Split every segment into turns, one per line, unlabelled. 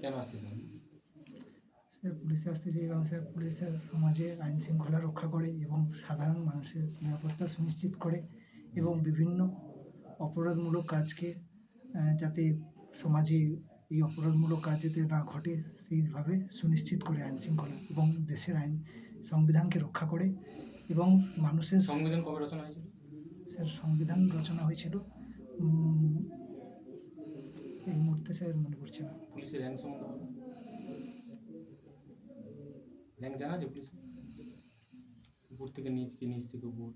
কেন আসতে চান?
স্যার পুলিশে আসতে চাই কারণ স্যার পুলিশের সমাজে আইন শৃঙ্খলা রক্ষা করে এবং সাধারণ মানুষের নিরাপত্তা সুনিশ্চিত করে এবং বিভিন্ন অপরাধমূলক কাজকে যাতে সমাজে এই অপরাধমূলক কাজ যাতে না ঘটে সেইভাবে সুনিশ্চিত করে আইন শৃঙ্খলা এবং দেশের আইন সংবিধানকে রক্ষা করে এবং মানুষের
সংবিধান কবে রচনা হয়েছিল?
স্যার সংবিধান রচনা হয়েছিল এই মুহূর্তে স্যার মনে পড়ছে না।
পুলিশের র্যাঙ্ক সম্বন্ধে র্যাঙ্ক জানা আছে পুলিশ উপর থেকে নিচ কি নিচ থেকে উপর?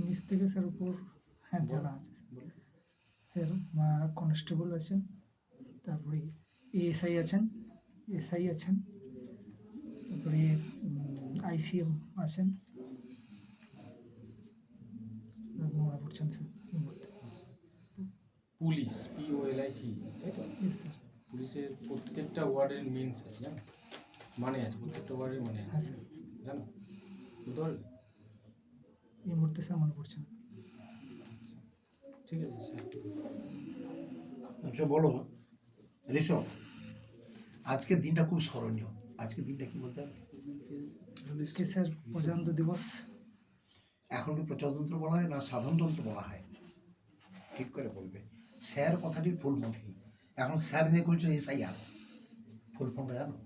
নিচ থেকে স্যার উপর হ্যাঁ জানা আছে স্যার।
বলো।
স্যার কনস্টেবল আছেন তারপরে এএসআই আছেন এসআই আছেন তারপরে আইসিএম আছেন। মনে পড়ছেন স্যার।
পুলিশ পিওএলআইসি তাই তো?
স্যার
পুলিশের প্রত্যেকটা ওয়ার্ডের মিনস আছে জানো? মানে আছে প্রত্যেকটা ওয়ার্ডের মানে
হ্যাঁ
আছে
স্যার
জানো? বুঝতে পারলে?
এই মুহূর্তে স্যার মনে পড়ছে। না
ঠিক আছে স্যার
আচ্ছা বলো। ঋষভ আজকের দিনটা খুব স্মরণীয়। আজকের দিনটা কি বলতে হবে?
স্যার প্রজাতন্ত্র দিবস।
এখন কি প্রজাতন্ত্র বলা হয় না সাধারণতন্ত্র বলা হয়? ঠিক করে বলবে। স্যার কথাটির ফুল ফর্ম কি এখন স্যার নিয়ে করছে এস আই আর ফুল ফর্মটা জানো?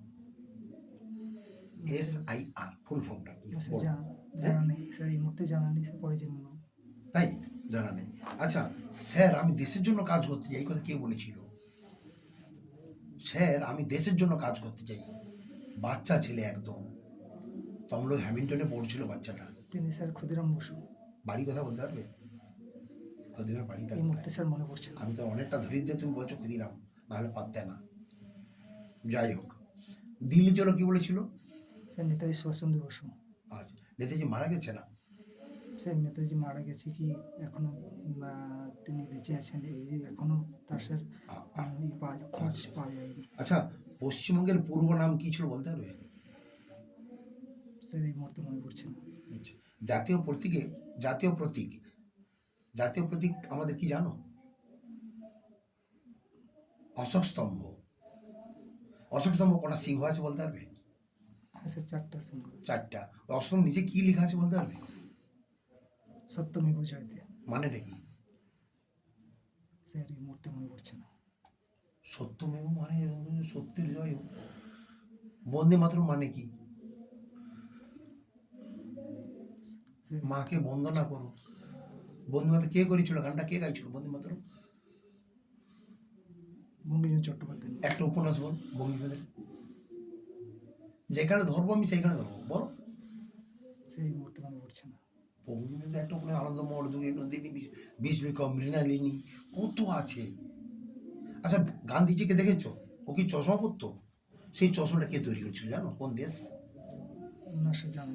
এস আই আর ফুল ফর্মটা কি?
জানা জানা নেই স্যার এই মুহূর্তে জানা নেই স্যার পরে জেনে
তাই? জানা নেই। আচ্ছা স্যার আমি দেশের জন্য কাজ করতে চাই এই কথা কে বলেছিল? স্যার আমি দেশের জন্য কাজ করতে চাই। বাচ্চা ছেলে একদম। তমলোক হ্যামিল্টনে পড়ছিল বাচ্চাটা।
তিনি স্যার ক্ষুদিরাম বসু।
বাড়ি কথা বলতে পারবে? ক্ষুদিরাম বাড়িটা
এই মুহূর্তে স্যার মনে পড়ছে না।
আমি তো অনেকটা ধরিয়ে দিয়ে তুমি বলছো ক্ষুদিরাম নাহলে পারতে না। যাই হোক দিল্লি চলো কি বলেছিল?
স্যার নেতাজি সুভাষচন্দ্র বসু।
আজ নেতাজি মারা গেছে না?
স্যার নেতাজি মারা গেছে কি এখনও আহ, তিনি বেঁচে আছেন এই এখনও তার স্যার
আ-
আহ, ই পাওয়া খোঁজ পাওয়া যায়নি।
আচ্ছা পশ্চিমবঙ্গের পূর্ব নাম কি ছিল বলতে পারবে?
স্যার এই মুহূর্তে মনে পড়ছে না।
আচ্ছা। জাতীয় প্রতীকে জাতীয় প্রতীক জাতীয় প্রতীক আমাদের কি জানো? অশোক স্তম্ভ। অশোক স্তম্ভ কটা সিংহ আছে বলতে পারবে?
চারটা সিংহ।
চারটা। অশোক নিচে কি লেখা আছে বলতে পারবে?
সত্যমেব জয়তে
মানেটা কি?
স্যার এই মুহূর্তে মনে পড়ছে না।
সত্যমেব মানে সত্যের জয়। বন্দে মাতরম মানে কি? মাকে বন্দনা করো। বন্দে মাতরম কে করেছিল গানটা? কে গাইছিল বন্দে মাতরম
বঙ্কিমচন্দ্র চট্টোপাধ্যায়।
একটা উপন্যাস বল বঙ্গবন্ধুদের যেখানে ধরবো আমি সেইখানে ধরবো বল।
সেই মুহূর্তে মনে পড়ছে না।
বঙ্গবন্ধু একটা ওখানে আনন্দমোহর দুই নন্দিনী বিষ্মিকা মৃণালিনী কত আছে? আচ্ছা গান্ধীজিকে দেখেছ? ও কি চশমা পরতো? সেই চশমাটা কে তৈরি করছিল জানো? কোন দেশ?
না স্যার জানা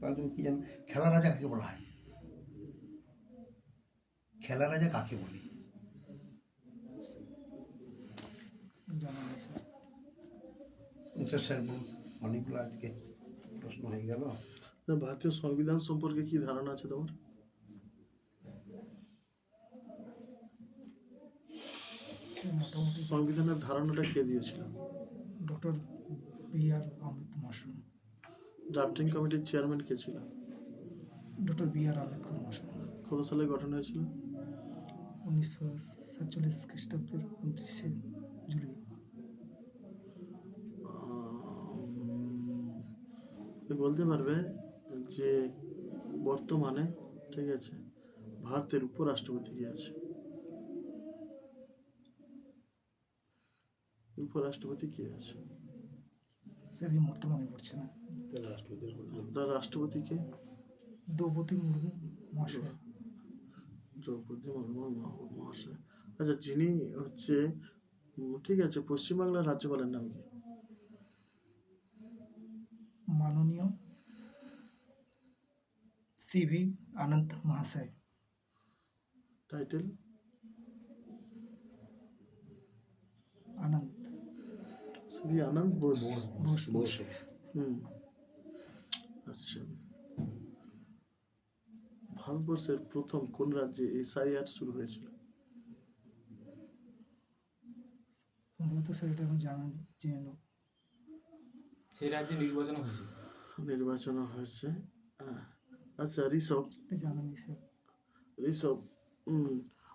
তাহলে তুমি কি জানো? খেলা রাজা কাকে বলা হয়? খেলা রাজা কাকে বলি?
স্যার
আচ্ছা স্যার বলুন অনেকগুলো আজকে প্রশ্ন হয়ে গেল।
না, ভারতীয় সংবিধান সম্পর্কে কি ধারণা আছে তোমার?
মোটামুটি
সংবিধানের ধারণাটা কে দিয়েছিল?
ডক্টর বি আর আম্বেদকর মহাশয়
ড্রাফটিং কমিটির চেয়ারম্যান কে ছিল?
ডক্টর বি আর আম্বেদকর মহাশয়
কত সালে গঠন হয়েছিল?
উনিশশো সাতচল্লিশ খ্রিস্টাব্দের উনত্রিশে জুলাই।
বলতে পারবে যে বর্তমানে ঠিক আছে ভারতের উপরাষ্ট্রপতি কে আছে? উপরাষ্ট্রপতি কে আছে?
স্যার এই মুহূর্তে মনে পড়ছে না।
তার রাষ্ট্রপতিকে
দ্রৌপদী মুর্মু মহাশয়।
দ্রৌপদী মুর্মু মহাশয়। আচ্ছা যিনি হচ্ছে ঠিক আছে পশ্চিমবাংলার রাজ্যপালের নাম কি?
মাননীয় সি ভি আনন্দ মহাশয়।
টাইটেল
আনন্দ।
শ্রী আনন্দ বোস
বোস বোস।
হুম। আচ্ছা। ভারতবর্ষের প্রথম কোন রাজ্যে এসআইআর শুরু হয়েছিল?
সম্ভবত স্যার এটা আমি জানা জেনে নেব।
সেই রাজ্যে নির্বাচন হয়েছে।
নির্বাচন হয়েছে হ্যাঁ। আচ্ছা ঋষভ।
জানা নেই স্যার।
ঋষভ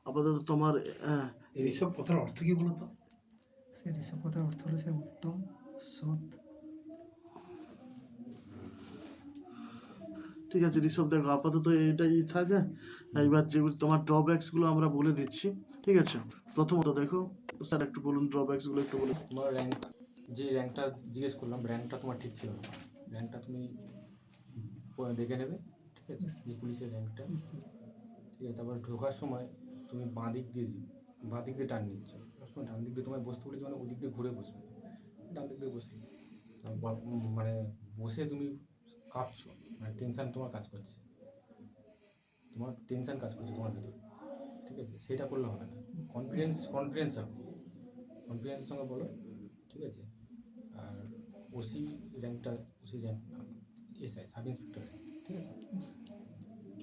আপাতত তোমার হ্যাঁ।
এই কথার অর্থ কি বলতো
স্যার এসব কথার অর্থ হলো স্যার উত্তম সৎ
ঠিক আছে ঋষভ দেখো আপাতত এটাই থাকে। এইবার যেগুলো তোমার ড্রব্যাক্সগুলো আমরা বলে দিচ্ছি ঠিক আছে? প্রথমত দেখো স্যার একটু বলুন ড্রব্যাক্সগুলো একটু বলুন।
তোমার র্যাঙ্ক যে র্যাঙ্কটা জিজ্ঞেস করলাম র্যাঙ্কটা তোমার ঠিক ছিল না। র্যাঙ্কটা তুমি দেখে নেবে ঠিক আছে? যে পুলিশের র্যাঙ্কটা ঠিক আছে তারপর ঢোকার সময় তুমি বাঁ দিক দিয়ে বাঁ দিক দিয়ে টান নিচ্ছ। সবসময় ডান দিক দিয়ে তোমায় বসতে বলেছি মানে ওদিক দিয়ে ঘুরে বসবে। ডান দিক দিয়ে বসে। তারপর মানে বসে তুমি কাঁপছো মানে টেনশন তোমার কাজ করছে। তোমার টেনশান কাজ করছে তোমার ভিতরে। ঠিক আছে? সেটা করলে হবে না। কনফিডেন্স কনফিডেন্স রাখো। কনফিডেন্সের সঙ্গে বলো। ঠিক আছে? আর OC র্যাঙ্কটা OC rank SI sub inspector ঠিক আছে?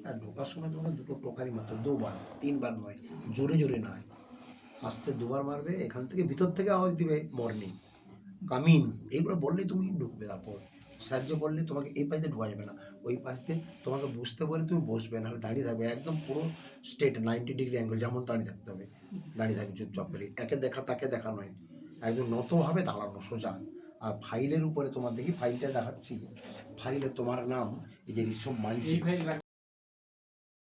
আর ঢোকার সময় তোমাকে দুটো টোকারি মাত্র দুবার তিনবার নয়, জোরে জোরে নয়। আসতে দুবার মারবে, এখান থেকে ভিতর থেকে আওয়াজ দিবে মর্নিং কামিন এইগুলো বললেই তুমি ঢুকবে তারপর। সাহায্য করলে তোমাকে এই পাশে ঢোকা যাবে না। ওই পাশ দিয়ে তোমাকে বুঝতে বলে তুমি বসবে, নাহলে দাঁড়িয়ে থাকবে একদম পুরো স্টেট নাইনটি ডিগ্রি অ্যাঙ্গেল যেমন দাঁড়িয়ে থাকতে হবে, দাঁড়িয়ে থাকবে চুপচাপ করে। একে দেখা তাকে দেখা নয়, একদম নতভাবে দাঁড়ানো, সোজা। আর ফাইলের উপরে তোমার দেখি ফাইলটা দেখাচ্ছি। ফাইলে তোমার নাম, এই যে ঋষভ মাইতি।